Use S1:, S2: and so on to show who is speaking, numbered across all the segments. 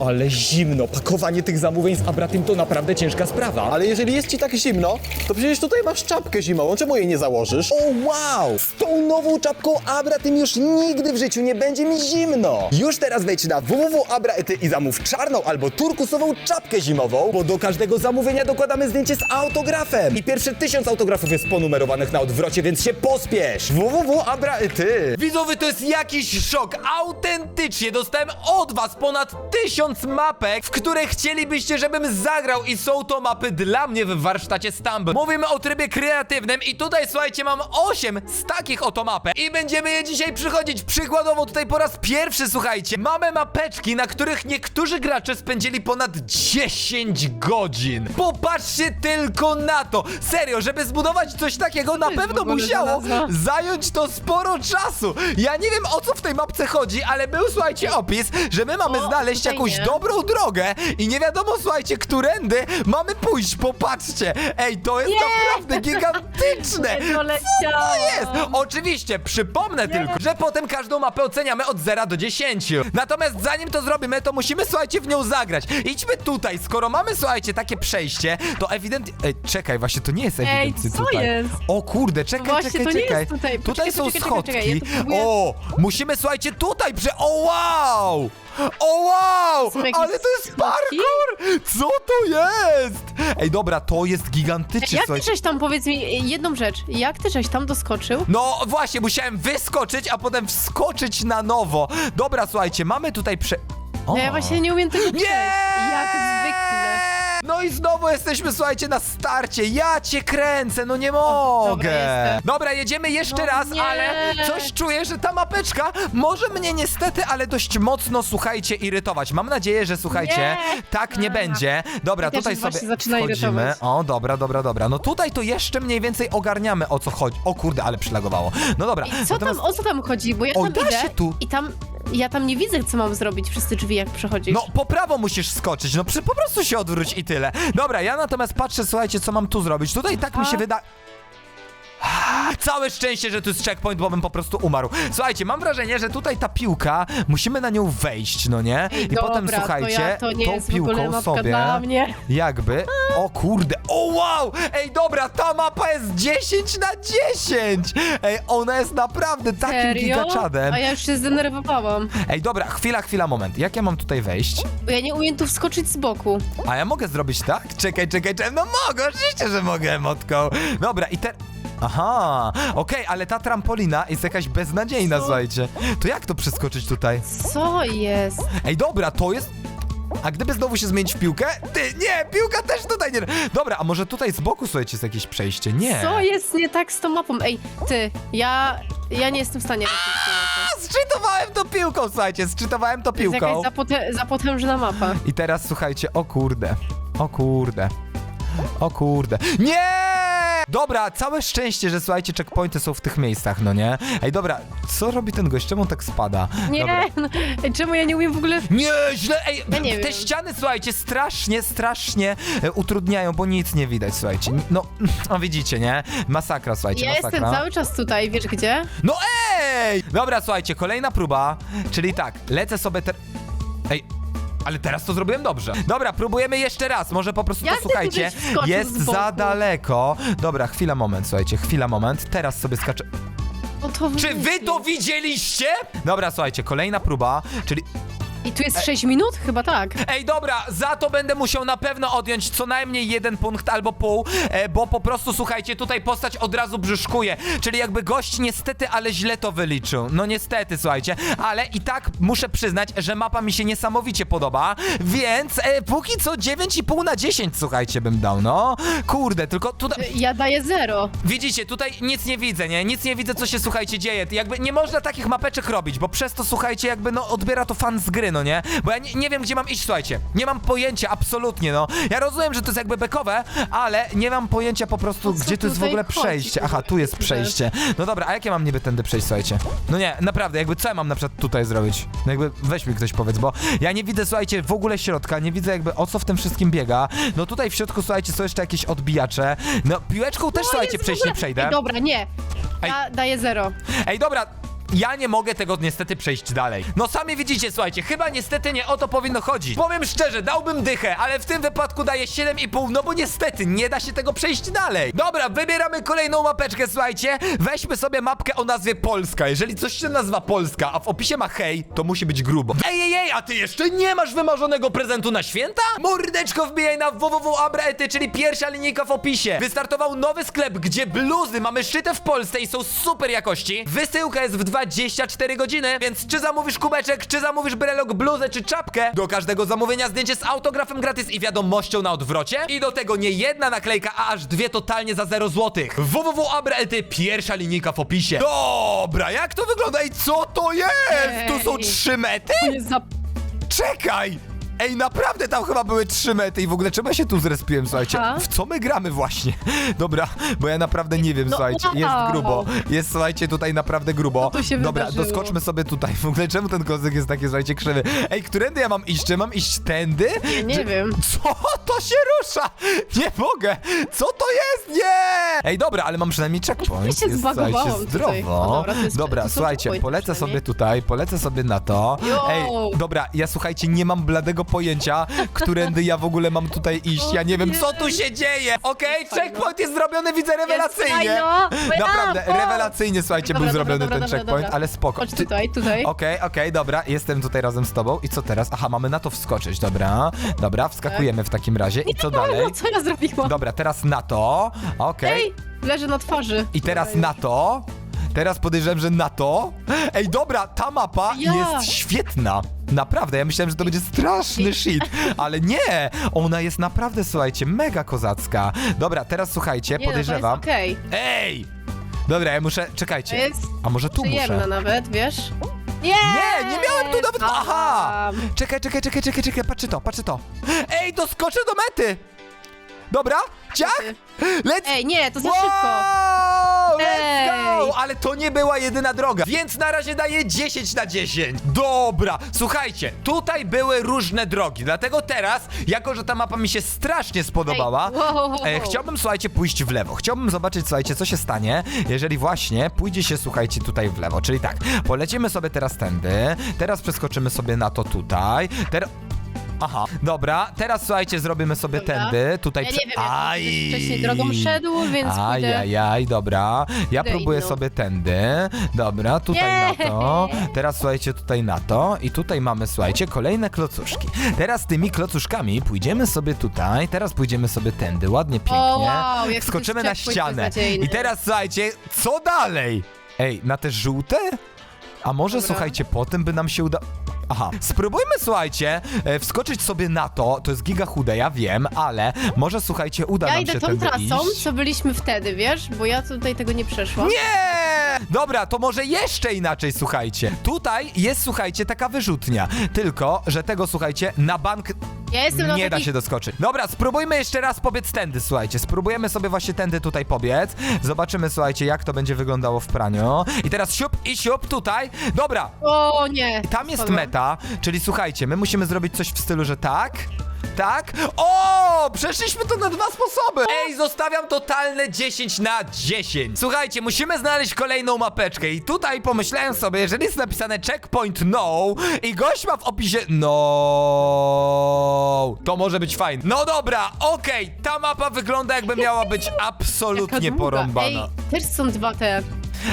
S1: ale zimno. Pakowanie tych zamówień z Abratym to naprawdę ciężka sprawa.
S2: Ale jeżeli jest ci tak zimno, to przecież tutaj masz czapkę zimową, czemu jej nie założysz?
S1: O wow! Z tą nową czapką Abratym już nigdy w życiu nie będzie mi zimno. Już teraz wejdź na www.abraety i zamów czarną albo turkusową czapkę zimową, bo do każdego zamówienia dokładamy zdjęcie z autografem. I pierwsze tysiąc autografów jest ponumerowanych na odwrocie, więc się pospiesz. www.abraety.
S3: Widzowie, to jest jakiś szok. Autentycznie dostałem od was ponad tysiąc mapek, w które chcielibyście, żebym zagrał i są to mapy dla mnie w warsztacie Stumble. Mówimy o trybie kreatywnym i tutaj, słuchajcie, mam 8 z takich oto mapek i będziemy je dzisiaj przychodzić. Przykładowo tutaj po raz pierwszy, słuchajcie, mamy mapeczki, na których niektórzy gracze spędzili ponad 10 godzin. Popatrzcie tylko na to. Serio, żeby zbudować coś takiego, na pewno musiało zająć to sporo czasu. Ja nie wiem o co w tej mapce chodzi, ale był, słuchajcie, opis, że my mamy znaleźć jakąś. Dobrą drogę i nie wiadomo, słuchajcie, którędy mamy pójść. Popatrzcie. Ej, to jest
S4: Nie!
S3: naprawdę gigantyczne.
S4: Nie
S3: Co
S4: doleciałam.
S3: to jest? Oczywiście, przypomnę tylko, że potem każdą mapę oceniamy od 0 do 10. Natomiast zanim to zrobimy, to musimy, słuchajcie, w nią zagrać. Idźmy tutaj, skoro mamy, słuchajcie, takie przejście, to ewidentnie... Ej, czekaj, właśnie to nie jest ewidentnie
S4: co
S3: tutaj.
S4: jest?
S3: O kurde, czekaj,
S4: właśnie,
S3: czekaj,
S4: to nie
S3: czekaj.
S4: jest tutaj.
S3: Tutaj
S4: Poczekaj,
S3: są
S4: poczekaj,
S3: schodki.
S4: czekaj, ja próbuję-
S3: o, musimy, słuchajcie, tutaj prze... O, wow! O, wow!
S4: Są jakieś
S3: Ale to jest
S4: schodki?
S3: parkour! Co to jest? Ej, dobra, to jest gigantyczne,
S4: Jak ty
S3: słuchajcie.
S4: żeś tam, powiedz mi jedną rzecz, jak ty żeś tam doskoczył?
S3: No właśnie, musiałem wyskoczyć, a potem wskoczyć na nowo. Dobra, słuchajcie, mamy tutaj prze... O.
S4: No ja właśnie nie umiem tego
S3: Nie!
S4: przejść. Jak zwykle.
S3: No i znowu jesteśmy, słuchajcie, na starcie. Ja cię kręcę, no nie mogę.
S4: jestem.
S3: Dobra, jedziemy jeszcze
S4: No
S3: raz,
S4: nie.
S3: ale coś czuję, że ta mapeczka może mnie niestety, ale dość mocno, słuchajcie, irytować. Mam nadzieję, że słuchajcie,
S4: Nie.
S3: tak nie
S4: A.
S3: będzie. Dobra,
S4: też
S3: tutaj
S4: właśnie
S3: sobie
S4: zaczyna
S3: wchodzimy.
S4: irytować.
S3: O, dobra, dobra, dobra. No tutaj to jeszcze mniej więcej ogarniamy, o co chodzi. O kurde, ale przylagowało. No dobra.
S4: I co
S3: natomiast-
S4: tam, o co tam chodzi? Bo ja
S3: O,
S4: tam
S3: da
S4: idę
S3: się tu.
S4: i tam, ja tam nie widzę, co mam zrobić przez te drzwi, jak przechodzisz.
S3: No, po prawo musisz skoczyć, no przy, po prostu się odwróć i tyle. Dobra, ja natomiast patrzę, słuchajcie, co mam tu zrobić. Tutaj tak mi się wyda... Ah, Całe szczęście, że tu jest checkpoint, bo bym po prostu umarł. Słuchajcie, mam wrażenie, że tutaj ta piłka, musimy na nią wejść, no nie? I
S4: dobra,
S3: potem, słuchajcie,
S4: to, ja, to nie
S3: tą
S4: jest w
S3: piłką
S4: ogóle mapka
S3: sobie...
S4: dla mnie.
S3: Jakby. O kurde. O wow! Ej, dobra, ta mapa jest 10 na 10! Ej, ona jest naprawdę takim
S4: Serio?
S3: gigaczadem.
S4: A ja już się zdenerwowałam.
S3: Ej, dobra, chwila, chwila, moment. Jak ja mam tutaj wejść?
S4: Bo ja nie umiem tu wskoczyć z boku.
S3: A ja mogę zrobić tak? Czekaj, czekaj, czekaj. No mogę, oczywiście, że mogę, motką. Dobra, i te... Aha, okej, ale ta trampolina jest jakaś beznadziejna,
S4: Co?
S3: słuchajcie. To jak to przeskoczyć tutaj?
S4: Co jest?
S3: Ej, dobra, to jest... A gdyby znowu się zmienić w piłkę? Ty, nie, piłka też tutaj nie... Dobra, a może tutaj z boku, słuchajcie, jest jakieś przejście? Nie.
S4: Co jest nie tak z tą mapą? Ej, ty, ja, ja nie jestem w stanie.
S3: A, Zczytowałem to piłką, słuchajcie, zczytowałem to
S4: To jest
S3: piłką.
S4: jakaś zapotę, zapotężna mapa.
S3: I teraz słuchajcie, o kurde, o kurde, o kurde. Nie! Dobra, całe szczęście, że słuchajcie, checkpointy są w tych miejscach, no nie? Ej, dobra, co robi ten gość? Czemu on tak spada?
S4: Nie,
S3: Dobra.
S4: no, ej, czemu ja nie umiem w ogóle...
S3: Nie, źle, ej,
S4: Ja nie
S3: te
S4: wiem.
S3: ściany, słuchajcie, strasznie, strasznie e, utrudniają, bo nic nie widać, słuchajcie. No, no widzicie, nie? Masakra, słuchajcie,
S4: Ja
S3: masakra.
S4: jestem cały czas tutaj, wiesz gdzie?
S3: No ej! Dobra, słuchajcie, kolejna próba, czyli tak, lecę sobie te... Ej, ale teraz to zrobiłem dobrze. Dobra, próbujemy jeszcze raz, może po prostu
S4: Jak
S3: to
S4: ty
S3: słuchajcie,
S4: żeś wskoczył
S3: jest
S4: z boku?
S3: za daleko. Dobra, chwila, moment, słuchajcie, chwila, moment, teraz sobie skaczę...
S4: No to
S3: Czy wy to widzieliście? Dobra, słuchajcie, kolejna próba, czyli...
S4: I tu jest 6 minut? Chyba tak.
S3: Ej, dobra, za to będę musiał na pewno odjąć co najmniej jeden punkt albo pół, e, bo po prostu, słuchajcie, tutaj postać od razu brzuszkuje. Czyli jakby gość niestety, ale źle to wyliczył. No niestety, słuchajcie, ale i tak muszę przyznać, że mapa mi się niesamowicie podoba, więc e, póki co 9,5 na 10, słuchajcie, bym dał, no. Kurde, tylko tutaj...
S4: Ja daję 0.
S3: Widzicie, tutaj nic nie widzę, nie? Nic nie widzę, co się, słuchajcie, dzieje. Jakby nie można takich mapeczek robić, bo przez to, słuchajcie, jakby, no, odbiera to fan z gry, no nie? Bo ja nie, nie wiem, gdzie mam iść, słuchajcie. Nie mam pojęcia, absolutnie, no. Ja rozumiem, że to jest jakby bekowe, ale nie mam pojęcia po prostu,
S4: co
S3: gdzie tu jest w
S4: tutaj
S3: ogóle
S4: chodzi?
S3: przejście. Aha, tu jest przejście. No dobra, a jak ja mam niby tędy przejść, słuchajcie? No nie, naprawdę, jakby co ja mam na przykład tutaj zrobić? No jakby weź mi ktoś powiedz, bo ja nie widzę, słuchajcie, w ogóle środka, nie widzę jakby o co w tym wszystkim biega. No tutaj w środku, słuchajcie, są jeszcze jakieś odbijacze. No piłeczką też,
S4: No
S3: słuchajcie,
S4: w
S3: przejść
S4: ogóle-
S3: nie przejdę.
S4: Ej, dobra, nie. Ja daję 0.
S3: Ej, dobra. Ja nie mogę tego niestety przejść dalej. No sami widzicie, słuchajcie, chyba niestety nie o to powinno chodzić. Powiem szczerze, dałbym dychę, ale w tym wypadku daję 7,5, no bo niestety nie da się tego przejść dalej. Dobra, wybieramy kolejną mapeczkę, słuchajcie. Weźmy sobie mapkę o nazwie Polska. Jeżeli coś się nazywa Polska, a w opisie ma hej, to musi być grubo. Ej, ej, ej, a ty jeszcze nie masz wymarzonego prezentu na święta? Mordeczko wbijaj na www.abraety, czyli pierwsza linijka w opisie. Wystartował nowy sklep, gdzie bluzy mamy szyte w Polsce i są super jakości. Wysyłka jest w 24 godziny, więc czy zamówisz kubeczek, czy zamówisz brelok, bluzę, czy czapkę, do każdego zamówienia zdjęcie z autografem gratis i wiadomością na odwrocie. I do tego nie jedna naklejka, a aż dwie totalnie za 0 zł. www.abraety, pierwsza linijka w opisie. Dobra, jak to wygląda i co to jest? Tu są
S4: Ej.
S3: trzy mety?
S4: To jest za...
S3: Czekaj! Ej, naprawdę tam chyba były trzy mety i w ogóle czemu ja się tu zrespiłem, słuchajcie?
S4: Aha.
S3: W co my gramy właśnie? Dobra, bo ja naprawdę nie wiem,
S4: No,
S3: słuchajcie. Jest
S4: wow.
S3: grubo. Jest, słuchajcie, tutaj naprawdę grubo.
S4: Co tu się
S3: Dobra,
S4: wydarzyło?
S3: doskoczmy sobie tutaj. W ogóle czemu ten kozyk jest taki, słuchajcie, krzywy? Ej, którędy ja mam iść? Czy mam iść tędy?
S4: Nie, nie
S3: Czy-
S4: wiem.
S3: Co? To się rusza! Nie mogę! Co to jest? Nie! Ej, dobra, ale mam przynajmniej checkpoint.
S4: Ja się
S3: jest,
S4: zbagowałam
S3: słuchajcie,
S4: tutaj.
S3: zdrowo.
S4: No dobra, to jest-
S3: dobra,
S4: to są
S3: słuchajcie,
S4: checkpointy
S3: polecę sobie
S4: przynajmniej.
S3: tutaj, polecę sobie na to.
S4: Jo!
S3: Ej, dobra, ja słuchajcie, nie mam bladego pojęcia, którędy ja w ogóle mam tutaj iść. Ja nie wiem, co tu się dzieje. Okej, checkpoint jest zrobiony, widzę rewelacyjnie. Naprawdę, rewelacyjnie, słuchajcie,
S4: Dobra,
S3: był
S4: dobra,
S3: zrobiony
S4: dobra,
S3: ten
S4: dobra,
S3: checkpoint,
S4: dobra.
S3: ale spoko.
S4: Chodź
S3: Ty-
S4: tutaj, tutaj.
S3: Okej, okej, dobra, jestem tutaj razem z tobą. I co teraz? Aha, mamy na to wskoczyć, dobra. Dobra, wskakujemy w takim razie. I co dalej?
S4: No co ja zrobiłam?
S3: Dobra, teraz na to. Okej.
S4: Ej, leży na twarzy.
S3: I teraz na to. Teraz podejrzewam, że na to. Ej, dobra, ta mapa
S4: Ja.
S3: jest świetna. Naprawdę, ja myślałem, że to będzie straszny shit, ale nie! Ona jest naprawdę, słuchajcie, mega kozacka. Dobra, teraz słuchajcie,
S4: Nie,
S3: podejrzewam.
S4: No, to jest okej.
S3: Ej! Dobra, ja muszę.
S4: To
S3: Czekajcie.
S4: jest
S3: A może tu muszę?
S4: nawet, wiesz? Nie!
S3: Nie, nie miałem tu nawet. Aha!
S4: Tam.
S3: Czekaj, czekaj, czekaj, czekaj, czekaj, patrzcie to, patrzcie to. Ej, doskoczę do mety! Dobra, ciach!
S4: Ej, nie, to za szybko.
S3: Let's go! Ale to nie była jedyna droga, więc na razie daję 10 na 10. Dobra, słuchajcie, tutaj były różne drogi, dlatego teraz, jako że ta mapa mi się strasznie spodobała,
S4: Ej, wow, wow, wow.
S3: e, chciałbym, słuchajcie, pójść w lewo. Chciałbym zobaczyć, słuchajcie, co się stanie, jeżeli właśnie pójdzie się, słuchajcie, tutaj w lewo. Czyli tak, polecimy sobie teraz tędy, teraz przeskoczymy sobie na to tutaj, teraz... Aha, dobra, teraz słuchajcie, zrobimy sobie
S4: Dobra.
S3: tędy, tutaj...
S4: Ja
S3: prze-
S4: nie wiem,
S3: Aj.
S4: wcześniej drogą szedł, więc pójdę...
S3: Ajajaj, dobra. Ja próbuję
S4: inną.
S3: sobie tędy. Dobra, tutaj
S4: Nie.
S3: na to. Teraz słuchajcie, tutaj na to. I tutaj mamy, słuchajcie, kolejne klocuszki. Teraz tymi klocuszkami pójdziemy sobie tutaj. Teraz pójdziemy sobie tędy. Ładnie, pięknie.
S4: O, wow, jak to
S3: Skoczymy
S4: jest
S3: na
S4: checkpoint
S3: ścianę.
S4: beznadziejny.
S3: I teraz słuchajcie, co dalej? Ej, na te żółte? A może
S4: Dobra.
S3: słuchajcie, potem by nam się uda... Aha, spróbujmy, słuchajcie, e, wskoczyć sobie na to, to jest giga chude, ja wiem, ale może, słuchajcie, uda
S4: Ja
S3: nam
S4: idę
S3: się
S4: tą
S3: tędy
S4: trasą,
S3: iść.
S4: co byliśmy wtedy, wiesz? Bo ja tutaj tego nie przeszłam.
S3: Nie! Dobra, to może jeszcze inaczej, słuchajcie. Tutaj jest, słuchajcie, taka wyrzutnia. Tylko, że tego, słuchajcie, na bank
S4: Ja jestem na
S3: nie da
S4: takich...
S3: się doskoczyć. Dobra, spróbujmy jeszcze raz pobiec tędy, słuchajcie. Spróbujemy sobie właśnie tędy tutaj pobiec. Zobaczymy, słuchajcie, jak to będzie wyglądało w praniu. I teraz siup i siup tutaj. Dobra,
S4: O nie!
S3: tam jest
S4: Spadłam.
S3: meta, czyli słuchajcie, my musimy zrobić coś w stylu, że tak. Tak? O! Przeszliśmy to na dwa sposoby! Ej, zostawiam totalne 10 na 10. Słuchajcie, musimy znaleźć kolejną mapeczkę i tutaj pomyślałem sobie, jeżeli jest napisane checkpoint no i gość ma w opisie no, to może być fajne. No dobra, okej, ta mapa wygląda jakby miała być
S4: Jaka
S3: absolutnie
S4: długa.
S3: porąbana.
S4: Ej, też są dwa te...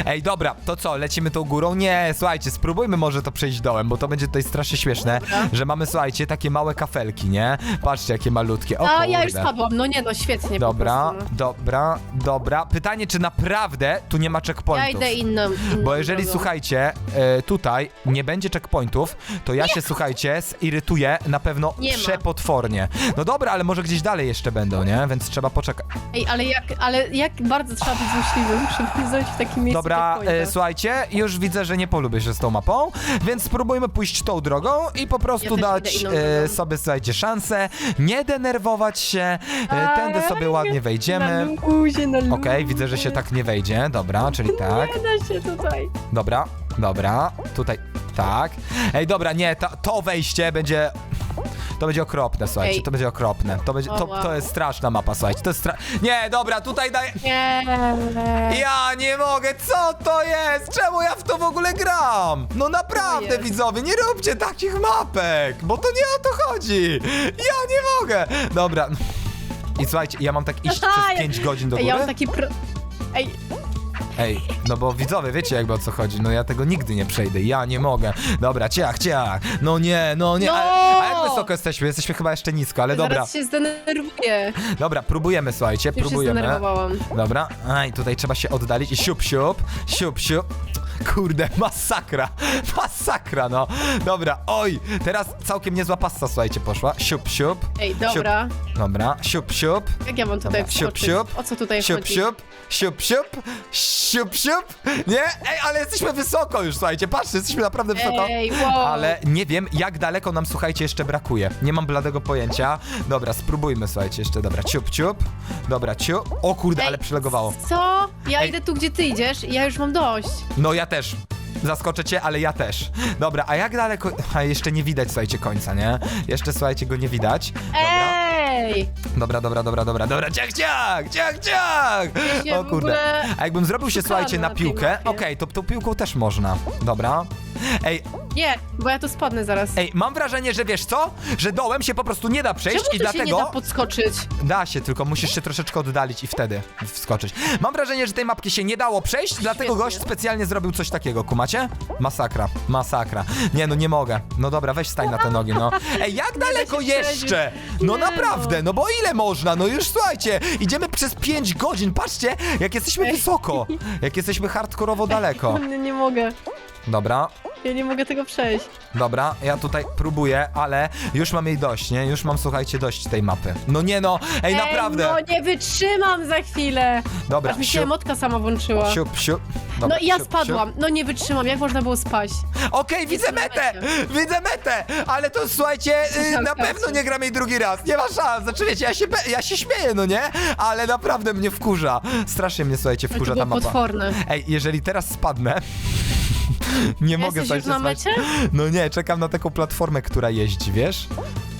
S3: Ej, dobra, to co, lecimy tą górą? Nie, słuchajcie, spróbujmy może to przejść dołem, bo to będzie tutaj strasznie śmieszne, że mamy, słuchajcie, takie małe kafelki, nie? Patrzcie, jakie malutkie. O,
S4: A, ja już
S3: kurde.
S4: spadłam. No nie, no świetnie
S3: Dobra,
S4: prostu. no.
S3: dobra, dobra. Pytanie, czy naprawdę tu nie ma
S4: Ja
S3: checkpointów?
S4: idę inną, inną
S3: Bo jeżeli,
S4: drogą.
S3: słuchajcie, e, tutaj nie będzie checkpointów, to ja się, słuchajcie, zirytuję na pewno
S4: Nie ma.
S3: przepotwornie. No dobra, ale może gdzieś dalej jeszcze będą, nie? Więc trzeba poczekać.
S4: Ej, ale jak, ale jak bardzo trzeba być złośliwym, żeby znaleźć w takim miejscu
S3: Dobra,
S4: checkpointa.
S3: e, słuchajcie, już widzę, że nie polubię się z tą mapą, więc spróbujmy pójść tą drogą i po prostu
S4: też
S3: dać
S4: idę inną
S3: e,
S4: drogą.
S3: sobie, słuchajcie, szansę, nie denerwować się, e, tędy sobie ładnie
S4: Na
S3: wejdziemy.
S4: luzie, na luzie.
S3: Okej, widzę, że się tak nie wejdzie, dobra, czyli tak,
S4: Nie da się tutaj.
S3: dobra, dobra, tutaj, tak. Ej, dobra, nie, to, to wejście będzie... To będzie okropne, słuchajcie, to będzie okropne. To, będzie, to, to jest straszna mapa, słuchajcie, to jest stra... Nie, dobra, tutaj daję...
S4: Nie.
S3: Ja nie mogę, co to jest? Czemu ja w to w ogóle gram? No naprawdę, widzowie, nie róbcie takich mapek, bo to nie o to chodzi. Ja nie mogę. Dobra. I słuchajcie, ja mam tak iść przez 5 godzin do
S4: Ej,
S3: góry?
S4: ja mam taki pro... Ej,
S3: Ej, no bo widzowie, wiecie jakby o co chodzi, no ja tego nigdy nie przejdę, ja nie mogę. Dobra, ciach, ciach, no nie, no nie,
S4: No!
S3: a, a jak wysoko jesteśmy? Jesteśmy chyba jeszcze nisko, ale dobra,
S4: zaraz się zdenerwuję.
S3: dobra, próbujemy, słuchajcie,
S4: Już się
S3: próbujemy.
S4: zdenerwowałam.
S3: Dobra, aj, tutaj trzeba się oddalić i siup, siup, siup, siup. Kurde, masakra, masakra, no. Dobra, oj, teraz całkiem niezła pasta, słuchajcie, poszła. Siup, siup.
S4: Ej,
S3: siup.
S4: dobra.
S3: Dobra, siup, siup.
S4: Jak ja mam tutaj
S3: Dobra, siup,
S4: wskoczyć?
S3: siup.
S4: O co tutaj
S3: Siup,
S4: chodzi?
S3: siup, siup, siup, siup, siup. Nie? Ej, ale jesteśmy wysoko już, słuchajcie, patrzcie, jesteśmy naprawdę wysoko.
S4: Ej, wow.
S3: Ale nie wiem, jak daleko nam, słuchajcie, jeszcze brakuje. Nie mam bladego pojęcia. Dobra, spróbujmy, słuchajcie, jeszcze, dobra, ciup, ciup. Dobra, ciup. O kurde,
S4: Ej,
S3: ale przylegowało.
S4: Co? Ja
S3: Ej.
S4: idę tu, gdzie ty idziesz i ja już mam dość.
S3: No ja też. Zaskoczę cię, ale ja też. Dobra, a jak daleko... A jeszcze nie widać, słuchajcie, końca, nie? Jeszcze, słuchajcie, go nie widać. Dobra.
S4: Ej!
S3: Dobra, dobra, dobra, dobra, dobra, ciach, ciach, ciach, ciach!
S4: Ja się
S3: O
S4: w
S3: kurde.
S4: ogóle
S3: A jakbym zrobił się, słuchajcie, na
S4: na tej
S3: piłkę,
S4: mapie.
S3: okej, to tą piłką też można. Dobra. Ej,
S4: Nie, bo ja tu spadnę zaraz.
S3: ej, mam wrażenie, że wiesz co? Że dołem się po prostu nie da przejść
S4: Czemu
S3: i
S4: tu się
S3: dlatego...
S4: nie da podskoczyć?
S3: Da się, tylko musisz się troszeczkę oddalić i wtedy wskoczyć. Mam wrażenie, że tej mapki się nie dało przejść, dlatego
S4: Świetnie.
S3: gość specjalnie zrobił coś takiego, kumacie? Masakra, masakra. Nie no, nie mogę. No dobra, weź stań na te nogi, no. Ej, jak daleko
S4: się
S3: jeszcze? No
S4: Nie
S3: naprawdę,
S4: no.
S3: no bo ile można? No już słuchajcie, idziemy przez 5 godzin, patrzcie, jak jesteśmy wysoko. Jak jesteśmy hardkorowo daleko.
S4: Nie, nie mogę.
S3: Dobra,
S4: Ja nie mogę tego przejść.
S3: Dobra, ja tutaj próbuję, ale już mam jej dość, nie? Już mam, słuchajcie, dość tej mapy. No nie no, ej, naprawdę.
S4: no nie wytrzymam za chwilę.
S3: Dobra,
S4: Aż mi się
S3: siup,
S4: emotka sama włączyła.
S3: siup, siup. Dobra,
S4: no i ja
S3: siup,
S4: spadłam. No nie wytrzymam. Jak można było spaść?
S3: siup. Okej, widzę
S4: na
S3: metę! Widzę metę! Ale to słuchajcie, y,
S4: Tam
S3: na
S4: patrzę.
S3: pewno nie gram jej drugi raz. Nie ma szans. Znaczy wiecie, ja się, ja się śmieję, no nie? Ale naprawdę mnie wkurza. Strasznie mnie, słuchajcie,
S4: Ale to
S3: wkurza ta
S4: było
S3: mapa.
S4: potworne.
S3: Ej, jeżeli teraz spadnę. Nie mogę
S4: Jesteś już na mecie?
S3: No nie, czekam na taką platformę, która jeździ, wiesz?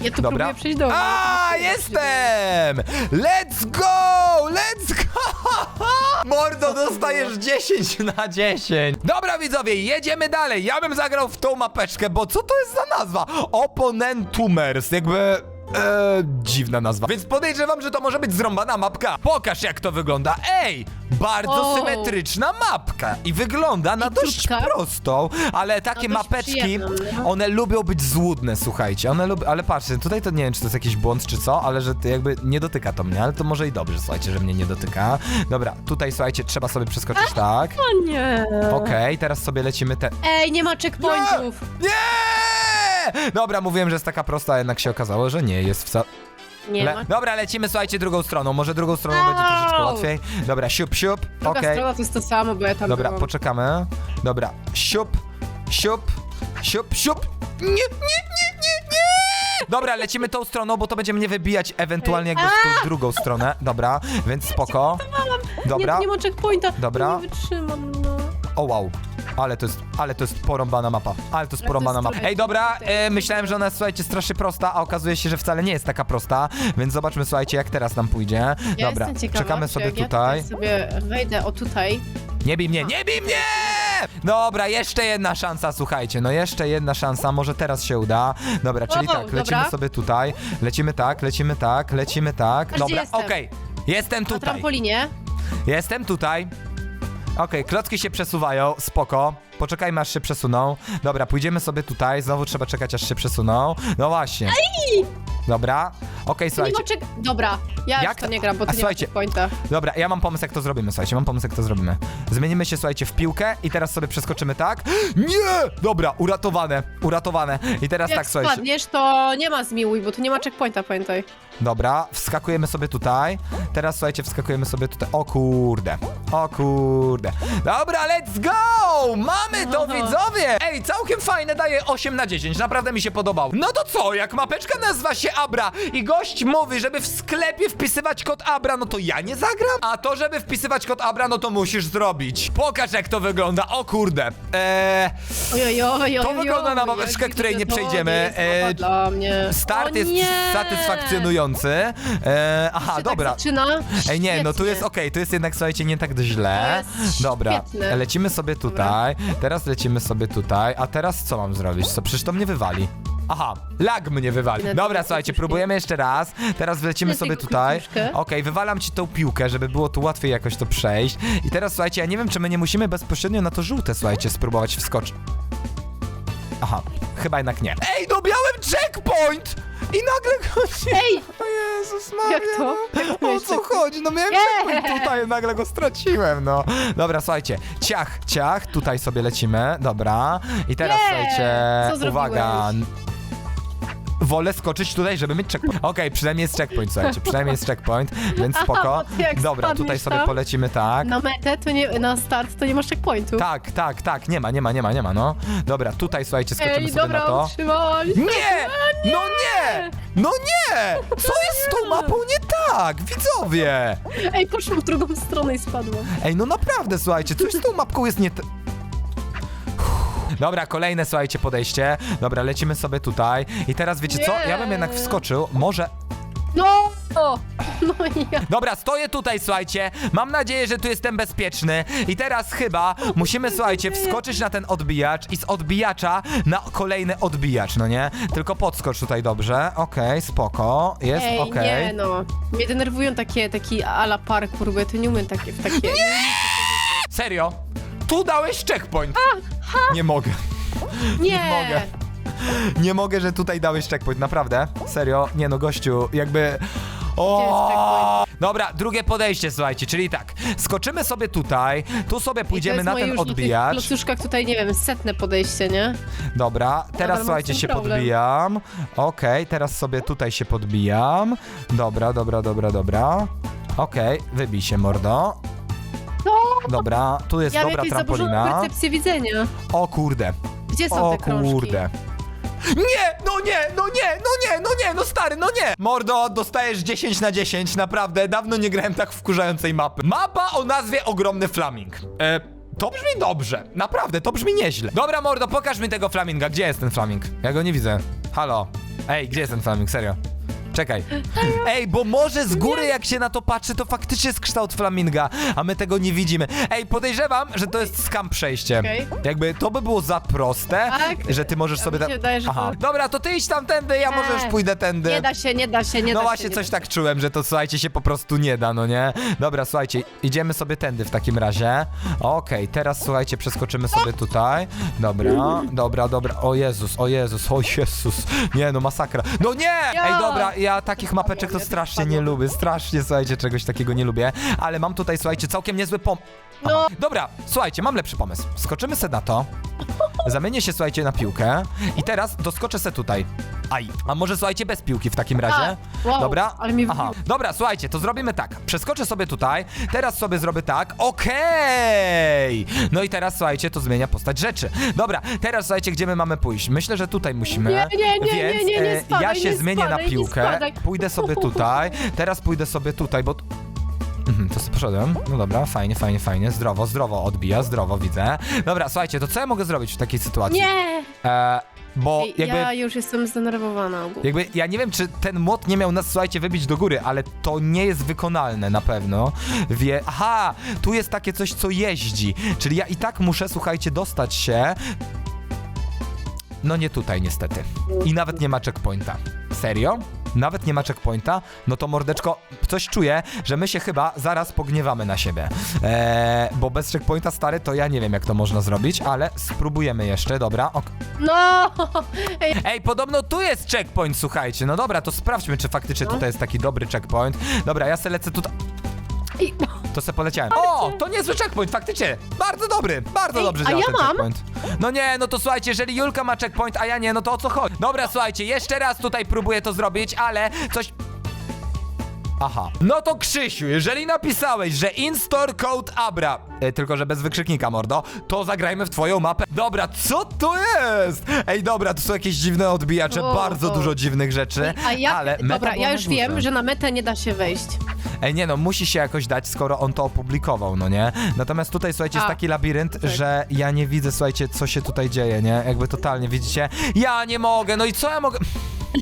S4: Ja tu
S3: Dobra.
S4: próbuję przejść do
S3: A, jestem! Let's go! Let's go! Mordo, dostajesz 10 na 10. Dobra, widzowie, jedziemy dalej. Ja bym zagrał w tą mapeczkę, bo co to jest za nazwa? Opponentumers, jakby... E, dziwna nazwa. Więc podejrzewam, że to może być zrąbana mapka. Pokaż, jak to wygląda. Ej! Bardzo
S4: O.
S3: symetryczna mapka. I wygląda na dość
S4: krótka.
S3: prostą, ale takie
S4: dość
S3: mapeczki,
S4: przyjemną, no.
S3: one lubią być złudne, słuchajcie. One lubią, ale patrzcie, tutaj to nie wiem, czy to jest jakiś błąd, czy co, ale że to jakby nie dotyka to mnie, ale to może i dobrze, słuchajcie, że mnie nie dotyka. Dobra, tutaj, słuchajcie, trzeba sobie przeskoczyć tak.
S4: O nie.
S3: Okej, teraz sobie lecimy te...
S4: Ej, nie ma checkpointów.
S3: Nie! Dobra, mówiłem, że jest taka prosta, a jednak się okazało, że nie jest wcale...
S4: Nie
S3: Le...
S4: ma.
S3: Dobra, lecimy, słuchajcie, drugą stroną. Może drugą stroną będzie
S4: Au!
S3: troszeczkę łatwiej. Dobra, siup, siup.
S4: Druga
S3: Okej.
S4: strona to jest to samo, bo ja tam
S3: Dobra,
S4: byłam.
S3: poczekamy. Dobra, siup, siup, siup, siup. Nie, nie, nie, nie, nie! Dobra, lecimy tą stroną, bo to będzie mnie wybijać ewentualnie jakby w tą drugą stronę. Dobra, więc spoko. Dobra.
S4: Nie, nie ma checkpointa.
S3: Dobra.
S4: Nie wytrzymam, no.
S3: O wow. Ale to jest, ale to jest porąbana mapa. Ale to jest
S4: to
S3: porąbana
S4: jest
S3: mapa.
S4: trochę-
S3: Ej, dobra, e, myślałem, że ona jest, słuchajcie, strasznie prosta, a okazuje się, że wcale nie jest taka prosta. Więc zobaczmy, słuchajcie, jak teraz nam pójdzie.
S4: Ja
S3: dobra,
S4: jestem ciekawa,
S3: czekamy
S4: czy
S3: sobie
S4: jak
S3: tutaj.
S4: Ja sobie wejdę o tutaj.
S3: Nie bij mnie, nie bij mnie! Dobra, jeszcze jedna szansa, słuchajcie, no jeszcze jedna szansa, może teraz się uda. Dobra, czyli
S4: O,
S3: tak, lecimy
S4: dobra.
S3: sobie tutaj, lecimy tak, lecimy tak, lecimy tak.
S4: gdzie
S3: Dobra,
S4: jestem?
S3: okej, jestem
S4: Na
S3: tutaj,
S4: trampolinie.
S3: jestem tutaj. Okej, klocki się przesuwają, spoko. Poczekajmy aż się przesuną. Dobra, pójdziemy sobie tutaj, znowu trzeba czekać aż się przesuną. No właśnie. Dobra, okej, słuchajcie.
S4: ma check... Dobra, ja
S3: Jak
S4: już to
S3: to-
S4: nie gram, bo
S3: A
S4: tu nie ma
S3: słuchajcie,
S4: checkpointa.
S3: Dobra, ja mam pomysł, jak to zrobimy, słuchajcie, mam pomysł, jak to zrobimy. Zmienimy się, słuchajcie, w piłkę i teraz sobie przeskoczymy tak. Nie! Dobra, uratowane, uratowane. I teraz
S4: Jak
S3: tak, słuchajcie.
S4: spadniesz, to nie ma zmiłuj, bo tu nie ma checkpointa, pamiętaj.
S3: Dobra, wskakujemy sobie tutaj. Teraz, słuchajcie, wskakujemy sobie tutaj. O kurde, o kurde. Dobra, let's go! Mamy to,
S4: Aha.
S3: widzowie! Ej, całkiem fajne, daje 8 na 10, naprawdę mi się podobał. No to co, jak mapeczka nazywa się Abra i go gość mówi, żeby w sklepie wpisywać kod Abra, no to ja nie zagram. A to, żeby wpisywać kod Abra, no to musisz zrobić. Pokaż, jak to wygląda. O kurde. Eee,
S4: Oj, oj, oj,
S3: To wygląda na
S4: jak
S3: której nie przejdziemy.
S4: nie jest mapa
S3: E,
S4: dla mnie.
S3: start jest satysfakcjonujący. Eee, aha,
S4: Się
S3: dobra.
S4: Tak zaczyna?
S3: Ej, nie, no tu jest okej, tu jest jednak, słuchajcie, nie tak źle.
S4: To jest
S3: Dobra,
S4: świetne.
S3: lecimy sobie tutaj, teraz lecimy sobie tutaj, a teraz co mam zrobić? Co, przecież to mnie wywali. Aha, lag mnie wywali.
S4: Na
S3: Dobra, słuchajcie, próbujemy jeszcze raz. Teraz lecimy
S4: Na
S3: sobie
S4: tego
S3: tutaj. Okej, wywalam ci tą piłkę, żeby było tu łatwiej jakoś to przejść. I teraz, słuchajcie, ja nie wiem, czy my nie musimy bezpośrednio na to żółte, słuchajcie, spróbować wskoczyć. Aha, chyba jednak nie. Ej, no miałem checkpoint! I nagle chodzi...
S4: Ej!
S3: O Jezus Maria,
S4: Jak to?
S3: no. O
S4: miałeś
S3: co
S4: checkpoint?
S3: chodzi? No miałem checkpoint tutaj, nagle go straciłem, no. Dobra, słuchajcie, ciach, ciach, tutaj sobie lecimy, dobra. I teraz,
S4: Nie!
S3: słuchajcie,
S4: Co
S3: uwaga. Wolę skoczyć tutaj, żeby mieć checkpoint. Okej, przynajmniej jest checkpoint, słuchajcie, przynajmniej jest checkpoint, więc spoko.
S4: bo ty jak
S3: Dobra,
S4: spadniesz
S3: tutaj sobie
S4: tam-
S3: polecimy tak.
S4: Na metę to nie, na start to nie masz checkpointu.
S3: Tak, tak, tak, nie ma, nie ma, nie ma, nie ma, no. Dobra, tutaj, słuchajcie, skoczymy
S4: Ej,
S3: sobie
S4: dobra,
S3: na to. Nie! No nie! No nie! Co jest z tą mapą nie tak? Widzowie!
S4: Ej, poszłam w drugą stronę i spadłam.
S3: Ej, no naprawdę, słuchajcie, coś z tą mapką jest nie... t- Dobra, kolejne, słuchajcie, podejście. Dobra, lecimy sobie tutaj. I teraz wiecie co? Ja bym jednak wskoczył. Może...
S4: No! No i ja.
S3: Dobra, stoję tutaj, słuchajcie. Mam nadzieję, że tu jestem bezpieczny. I teraz chyba musimy, słuchajcie, wskoczyć na ten odbijacz i z odbijacza na kolejny odbijacz, no nie? Tylko podskocz tutaj dobrze. Okej, spoko. Jest,
S4: Ej,
S3: okej.
S4: nie no. Mnie denerwują takie, taki ala parkour, bo ja to nie umiem takie, w takie...
S3: Serio? Tu dałeś checkpoint. Nie mogę.
S4: Nie!
S3: Mogę. Nie mogę, że tutaj dałeś checkpoint, naprawdę. Serio? Nie no, gościu, jakby... O! Dobra, drugie podejście, słuchajcie, czyli tak. Skoczymy sobie tutaj, tu sobie pójdziemy na ten odbijacz.
S4: Klocuszkach tutaj, nie wiem, setne podejście, nie?
S3: Dobra, teraz
S4: mam
S3: słuchajcie,
S4: z tym
S3: się
S4: problem.
S3: podbijam. Okej, teraz sobie tutaj się podbijam. Dobra, dobra, dobra, dobra. Okej, wybij się, mordo. Dobra, tu jest
S4: Ja mam
S3: dobra
S4: jakąś zaburzoną
S3: trampolina.
S4: percepcję widzenia.
S3: O kurde,
S4: Gdzie są
S3: o
S4: te krążki?
S3: kurde. Nie, no nie, no nie, no nie, no nie, no stary, no nie. Mordo, dostajesz 10 na 10, naprawdę. Dawno nie grałem tak wkurzającej mapy. Mapa o nazwie Ogromny Flaming. E, to brzmi dobrze, naprawdę, to brzmi nieźle. Dobra, mordo, pokaż mi tego flaminga. Gdzie jest ten flaming? Ja go nie widzę. Halo. Ej, gdzie jest ten flaming? Serio. Czekaj. Ej, bo może z góry jak się na to patrzy, to faktycznie jest kształt flaminga, a my tego nie widzimy. Ej, podejrzewam, że to jest skam przejście.
S4: Okej.
S3: Jakby to by było za proste,
S4: Tak.
S3: że ty możesz
S4: A
S3: sobie...
S4: mi się wydaje, że
S3: Aha.
S4: to-
S3: Dobra, to ty idź tamtędy, ja może już
S4: Nie.
S3: pójdę tędy.
S4: Nie da się, nie da się, nie
S3: no
S4: da
S3: właśnie,
S4: się. nie
S3: coś
S4: da
S3: tak czułem, że to słuchajcie się po prostu nie da, no nie? Dobra, słuchajcie, idziemy sobie tędy w takim razie. Okej, teraz słuchajcie, przeskoczymy sobie tutaj. Dobra, dobra, dobra. O Jezus, o Jezus, o Jezus. Nie, no masakra. No nie! Ej, dobra, ja takich mapeczek to strasznie nie lubię, strasznie, słuchajcie, czegoś takiego nie lubię. Ale mam tutaj, słuchajcie, całkiem niezły pom... Aha.
S4: No.
S3: Dobra, słuchajcie, mam lepszy pomysł. Skoczymy se na to. Zamienię się, słuchajcie, na piłkę. I teraz doskoczę se tutaj. Aj. A może, słuchajcie, bez piłki w takim razie?
S4: wow,
S3: Dobra?
S4: ale mnie
S3: Aha. Dobra, słuchajcie, to zrobimy tak. Przeskoczę sobie tutaj, teraz sobie zrobię tak. Okej! No i teraz, słuchajcie, to zmienia postać rzeczy. Dobra, teraz, słuchajcie, gdzie my mamy pójść? Myślę, że tutaj musimy.
S4: Nie, nie, nie,
S3: Więc
S4: nie, nie, nie
S3: e,
S4: spadaj,
S3: ja się
S4: nie
S3: zmienię
S4: spadaj,
S3: na
S4: nie
S3: piłkę.
S4: spadaj.
S3: Pójdę sobie tutaj. Teraz pójdę sobie tutaj, bo... Mhm, to sobie poszedłem. No dobra, fajnie, fajnie, fajnie. Zdrowo, zdrowo odbija, zdrowo widzę. Dobra, słuchajcie, to co ja mogę zrobić w takiej sytuacji?
S4: Nie!
S3: E, bo
S4: Ej,
S3: jakby...
S4: Ja już jestem zdenerwowana ogólnie.
S3: Jakby ja nie wiem, czy ten młot nie miał nas, słuchajcie, wybić do góry, ale to nie jest wykonalne na pewno. Wie. Aha, tu jest takie coś, co jeździ. Czyli ja i tak muszę, słuchajcie, dostać się. No nie tutaj niestety. I nawet nie ma checkpointa. Serio? Nawet nie ma checkpointa? No to mordeczko, coś czuję, że my się chyba zaraz pogniewamy na siebie. Eee, bo bez checkpointa stary, to ja nie wiem jak to można zrobić, ale spróbujemy jeszcze, dobra? Ok.
S4: No! Ej,
S3: Ej, podobno tu jest checkpoint, słuchajcie. No dobra, to sprawdźmy, czy faktycznie
S4: No.
S3: tutaj jest taki dobry checkpoint. Dobra, ja se lecę tutaj.
S4: ej,
S3: To se poleciałem. O, to niezły checkpoint, faktycznie. Bardzo dobry, bardzo
S4: Ej,
S3: dobrze
S4: a
S3: działa
S4: ja
S3: ten
S4: mam?
S3: checkpoint. No nie, no to słuchajcie, jeżeli Julka ma checkpoint, a ja nie, no to o co chodzi? Dobra, słuchajcie, jeszcze raz tutaj próbuję to zrobić, ale coś... Aha. No to Krzysiu, jeżeli napisałeś, że in-store code Abra, e, tylko że bez wykrzyknika, mordo, to zagrajmy w twoją mapę. Dobra, co to jest? Ej, dobra, to są jakieś dziwne odbijacze,
S4: O,
S3: bardzo
S4: o.
S3: dużo dziwnych rzeczy,
S4: A ja,
S3: ale meta
S4: dobra,
S3: była
S4: ja
S3: na
S4: już
S3: górze.
S4: wiem, że na metę nie da się wejść.
S3: Ej, nie no, musi się jakoś dać, skoro on to opublikował, no nie? Natomiast tutaj, słuchajcie, jest
S4: A,
S3: taki labirynt,
S4: tak.
S3: że ja nie widzę, słuchajcie, co się tutaj dzieje, nie? Jakby totalnie, widzicie? Ja nie mogę, no i co ja mogę...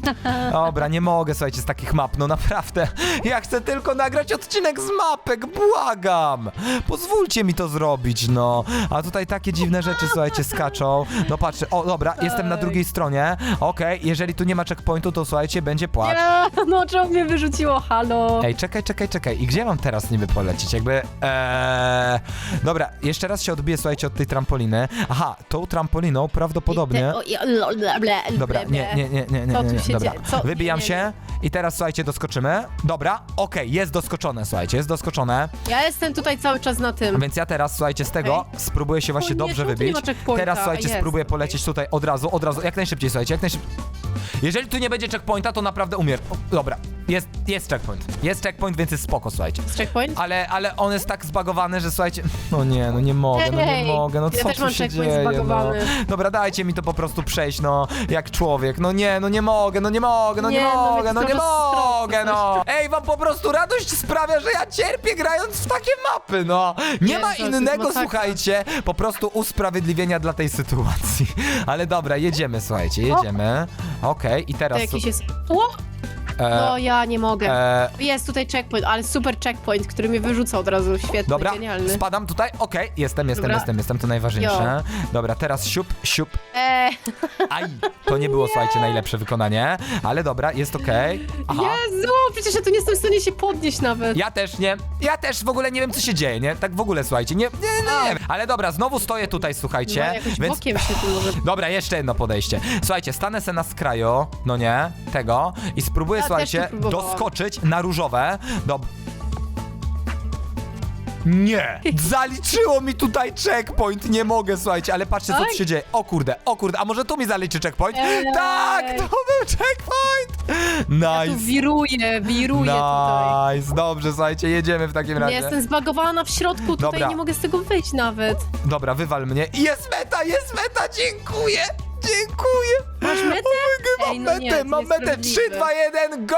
S3: Dobra, nie mogę, słuchajcie, z takich map, no naprawdę. Ja chcę tylko nagrać odcinek z mapek, błagam. Pozwólcie mi to zrobić, no. A tutaj takie dziwne rzeczy, słuchajcie, skaczą. No patrzcie, o, dobra, jestem na
S4: Ej.
S3: drugiej stronie. Okej, jeżeli tu nie ma checkpointu, to słuchajcie, będzie płacz.
S4: Nie, no czemu mnie wyrzuciło, halo?
S3: Ej, czekaj, czekaj, czekaj. I gdzie mam teraz niby polecieć? Jakby. Eee... Dobra, jeszcze raz się odbiję, słuchajcie, od tej trampoliny. Aha, tą trampoliną prawdopodobnie.
S4: Te- o, i- ble, ble, ble,
S3: Dobra,
S4: ble,
S3: nie, nie, nie, nie, nie, nie, nie.
S4: Się
S3: Dobra.
S4: dzieje? Co?
S3: Wybijam
S4: Nie, nie,
S3: się i teraz słuchajcie, doskoczymy. Dobra, okej, jest doskoczone, słuchajcie, jest doskoczone.
S4: Ja jestem tutaj cały czas na tym.
S3: Więc ja teraz, słuchajcie, z tego
S4: Okej.
S3: spróbuję się właśnie
S4: O nie,
S3: dobrze
S4: czemu tu nie
S3: wybić.
S4: ma checkpointa?
S3: Teraz, słuchajcie,
S4: Jest,
S3: spróbuję
S4: okej.
S3: polecieć tutaj od razu, od razu, jak najszybciej, słuchajcie, jak najszybciej. Jeżeli tu nie będzie checkpointa, to naprawdę umier. O, dobra, jest, jest checkpoint. Jest checkpoint, więc jest spoko, słuchajcie.
S4: Z checkpoint?
S3: Ale, ale on jest tak zbagowany, że słuchajcie. No nie, no nie mogę, no nie
S4: Ej,
S3: mogę, no
S4: ja
S3: co
S4: też
S3: tu
S4: mam
S3: się
S4: checkpoint
S3: dzieje, no.
S4: zbagowany.
S3: Dobra, dajcie mi to po prostu przejść, no, jak człowiek. No nie, no nie mogę, no nie mogę, no nie,
S4: Nie, no
S3: mogę,
S4: więc
S3: no nie mogę, no. Ej, wam po prostu radość sprawia, że ja cierpię grając w takie mapy, no. Nie ma
S4: Jezu, to jest
S3: innego,
S4: masakra.
S3: słuchajcie, po prostu usprawiedliwienia dla tej sytuacji. Ale dobra, jedziemy, słuchajcie, jedziemy. Okej, i
S4: To
S3: teraz...
S4: jakiś jest...
S3: e,
S4: No ja nie mogę.
S3: e,
S4: Jest tutaj checkpoint, ale super checkpoint, który mnie wyrzuca od razu. Świetny,
S3: Dobra,
S4: genialny.
S3: spadam tutaj, okej, jestem, jestem,
S4: Dobra.
S3: jestem, jestem, to najważniejsze. Dobra, teraz siup, siup,
S4: Eee,
S3: aj, to nie było, słuchajcie, najlepsze wykonanie, ale dobra, jest okej. Aha.
S4: Jezu, przecież ja tu nie jestem w stanie się podnieść nawet.
S3: Ja też nie, ja też w ogóle nie wiem, co się dzieje, nie? Tak w ogóle, słuchajcie, nie, nie, nie, nie. Ale dobra, znowu stoję tutaj,
S4: no,
S3: słuchajcie,
S4: jakoś
S3: więc...
S4: bokiem się tu może...
S3: Dobra, jeszcze jedno podejście. Słuchajcie, stanę se na skraju, no nie, tego i spróbuję, słuchajcie, doskoczyć na różowe. Dob... Nie! Zaliczyło mi tutaj checkpoint, nie mogę, słuchajcie, ale patrzcie, co tu
S4: Oj.
S3: się dzieje. O kurde, o kurde, a może tu mi zaliczy checkpoint?
S4: Ej.
S3: Tak, to był checkpoint!
S4: Ja tu
S3: Nice!
S4: wiruję, wiruję tutaj.
S3: Nice, dobrze, słuchajcie, jedziemy w takim
S4: Ja
S3: razie.
S4: jestem zbagowana w środku, tutaj
S3: Dobra.
S4: nie mogę z tego wyjść nawet.
S3: Dobra, wywal mnie. Jest meta, jest meta, dziękuję! Dziękuję!
S4: Masz metę?
S3: God, mam
S4: Ej, no nie,
S3: metę,
S4: to
S3: mam metę. 3,
S4: niesprawiedliwe.
S3: 2, 1, go!